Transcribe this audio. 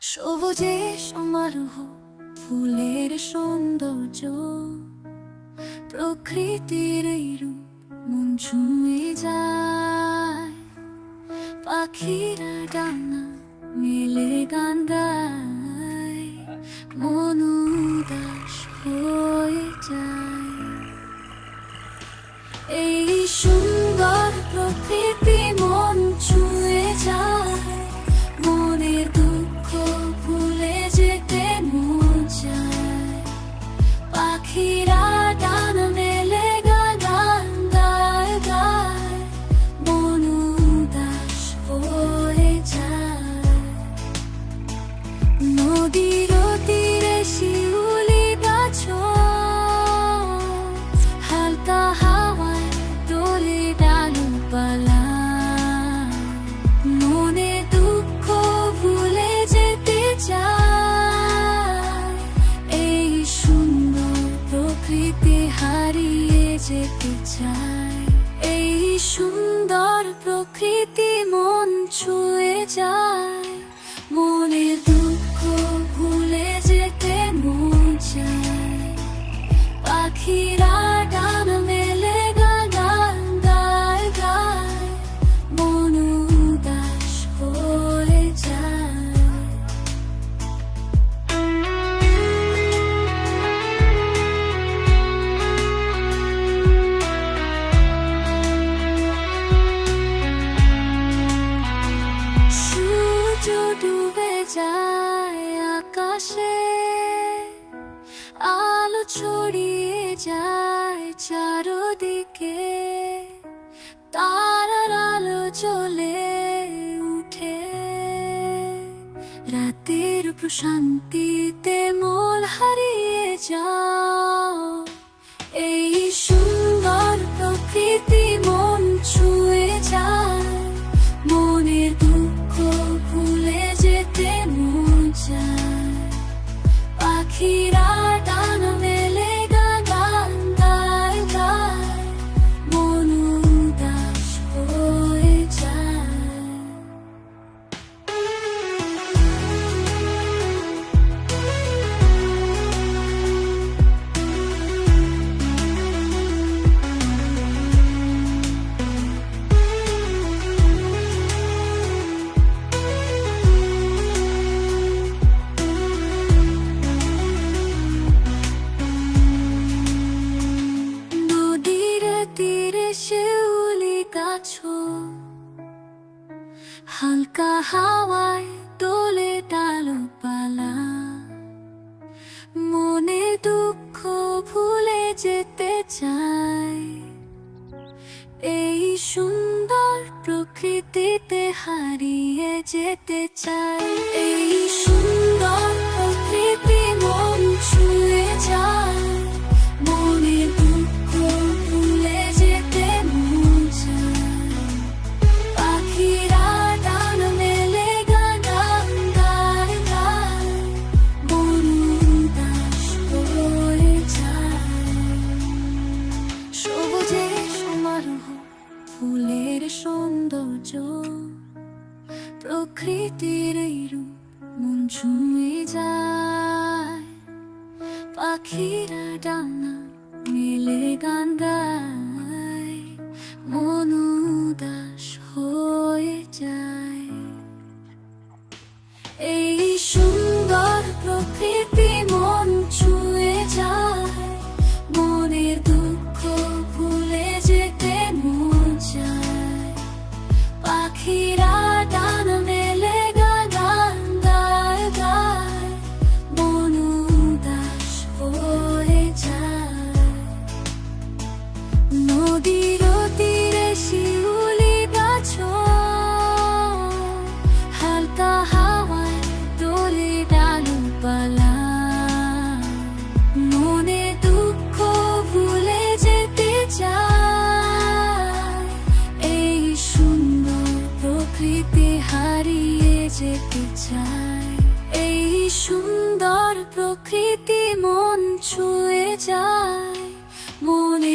সবুজে সমারোহ, ফুলের সৌন্দর্য, প্রকৃতির এই রূপ মন ছুঁয়ে যায়। পাখিরা ডানা মেলে গান গায়, মন যেতে চায় এই সুন্দর প্রকৃতি মন ছুঁয়ে যায়। মনে দুঃখ ভুলে আকাশে আলো ছড়িয়ে যায় চারদিকে। তারার আলো চলে উঠে। রাতের প্রশান্তিতে মোল হারিয়ে যাও পাখিরা গাছ হালকা হাওয়ায় তোলে ডালপালা মনে দুঃখ ভুলে যেতে চাই। এই সুন্দর প্রকৃতিতে হারিয়ে যেতে চাই। এই প্রকৃতির এই রূপ মন ছুঁয়ে যায়। পাখিরা ডানা মেলে গান গায়। নদীর হালকা মনে দুঃখ ভুলে যেতে এই সুন্দর প্রকৃতি হারিয়ে যেতে চায়। এই সুন্দর প্রকৃতি মন ছুঁয়ে যায় মনের